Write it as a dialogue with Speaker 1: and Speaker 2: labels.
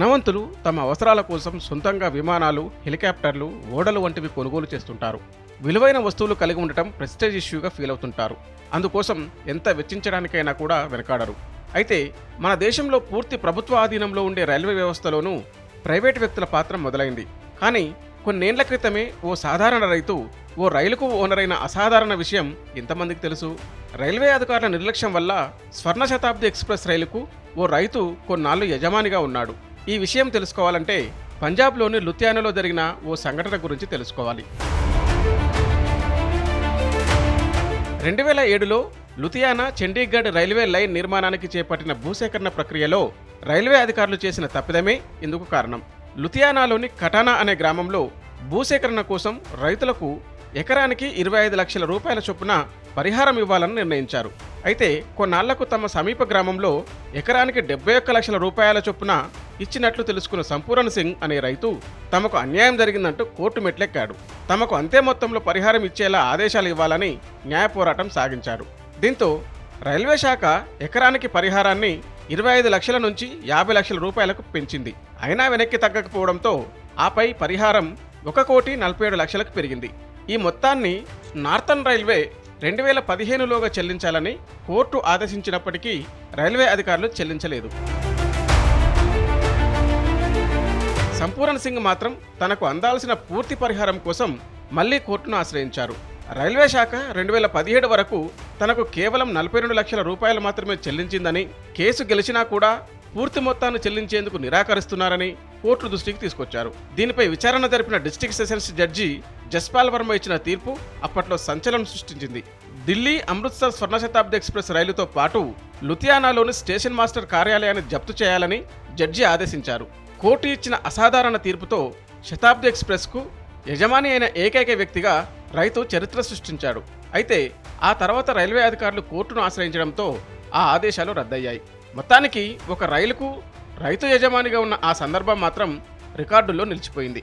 Speaker 1: ధనవంతులు తమ అవసరాల కోసం సొంతంగా విమానాలు హెలికాప్టర్లు ఓడలు వంటివి కొనుగోలు చేస్తుంటారు. విలువైన వస్తువులు కలిగి ఉండటం ప్రెస్టేజ్ ఇష్యూగా ఫీల్ అవుతుంటారు. అందుకోసం ఎంత వెచ్చించడానికైనా కూడా వెనకాడరు. అయితే మన దేశంలో పూర్తి ప్రభుత్వ ఆధీనంలో ఉండే రైల్వే వ్యవస్థలోనూ ప్రైవేట్ వ్యక్తుల పాత్ర మొదలైంది. కానీ కొన్నేళ్ళ క్రితమే ఓ సాధారణ రైతు ఓ రైలుకు ఓనర్ అయిన అసాధారణ విషయం ఎంతమందికి తెలుసు? రైల్వే అధికారుల నిర్లక్ష్యం వల్ల స్వర్ణ శతాబ్ది ఎక్స్ప్రెస్ రైలుకు ఓ రైతు కొన్నాళ్ళు యజమానిగా ఉన్నాడు. ఈ విషయం తెలుసుకోవాలంటే పంజాబ్లోని లుథియానాలో జరిగిన ఓ సంఘటన గురించి తెలుసుకోవాలి. రెండు వేల ఏడులో లుథియానా చండీగఢ్ రైల్వే లైన్ నిర్మాణానికి చేపట్టిన భూసేకరణ ప్రక్రియలో రైల్వే అధికారులు చేసిన తప్పిదమే ఇందుకు కారణం. లుధియానాలోని కటానా అనే గ్రామంలో భూసేకరణ కోసం రైతులకు ఎకరానికి ఇరవై ఐదు లక్షల రూపాయల చొప్పున పరిహారం ఇవ్వాలని నిర్ణయించారు. అయితే కొన్నాళ్ళకు తమ సమీప గ్రామంలో ఎకరానికి డెబ్బై ఒక్క లక్షల రూపాయల చొప్పున ఇచ్చినట్లు తెలుసుకున్న సంపూర్ణ సింగ్ అనే రైతు తమకు అన్యాయం జరిగిందంటూ కోర్టు మెట్లెక్కాడు. తమకు అంతే మొత్తంలో పరిహారం ఇచ్చేలా ఆదేశాలు ఇవ్వాలని న్యాయ పోరాటం సాగించారు. దీంతో రైల్వే శాఖ ఎకరానికి పరిహారాన్ని ఇరవై ఐదు లక్షల నుంచి యాభై లక్షల రూపాయలకు పెంచింది. అయినా వెనక్కి తగ్గకపోవడంతో ఆపై పరిహారం ఒక కోటి నలభై ఏడు లక్షలకు పెరిగింది. ఈ మొత్తాన్ని నార్థన్ రైల్వే రెండు వేల పదిహేనులోగా చెల్లించాలని కోర్టు ఆదేశించినప్పటికీ రైల్వే అధికారులు చెల్లించలేదు. సంపూరణ్ సింగ్ మాత్రం తనకు అందాల్సిన పూర్తి పరిహారం కోసం మళ్ళీ కోర్టును ఆశ్రయించారు. రైల్వే శాఖ రెండు వేల పదిహేడు వరకు తనకు కేవలం నలభై రెండు లక్షల రూపాయలు మాత్రమే చెల్లించిందని కేసు గెలిచినా కూడా పూర్తి మొత్తాన్ని చెల్లించేందుకు నిరాకరిస్తున్నారని కోర్టు దృష్టికి తీసుకొచ్చారు. దీనిపై విచారణ జరిపిన district sessions judge Jaspal Varma ఇచ్చిన తీర్పు అప్పట్లో సంచలనం సృష్టించింది. ఢిల్లీ అమృత్సర్ స్వర్ణ శతాబ్ది ఎక్స్ప్రెస్ రైలుతో పాటు లుధియానాలోని స్టేషన్ మాస్టర్ కార్యాలయాన్ని జప్తు చేయాలని జడ్జి ఆదేశించారు. కోర్టు ఇచ్చిన అసాధారణ తీర్పుతో శతాబ్ది ఎక్స్ప్రెస్కు యజమాని అయిన ఏకైక వ్యక్తిగా రైతు చరిత్ర సృష్టించాడు. అయితే ఆ తర్వాత రైల్వే అధికారులు కోర్టును ఆశ్రయించడంతో ఆ ఆదేశాలు రద్దయ్యాయి. మొత్తానికి ఒక రైలుకు రైతు యజమానిగా ఉన్న ఆ సందర్భం మాత్రం రికార్డుల్లో నిలిచిపోయింది.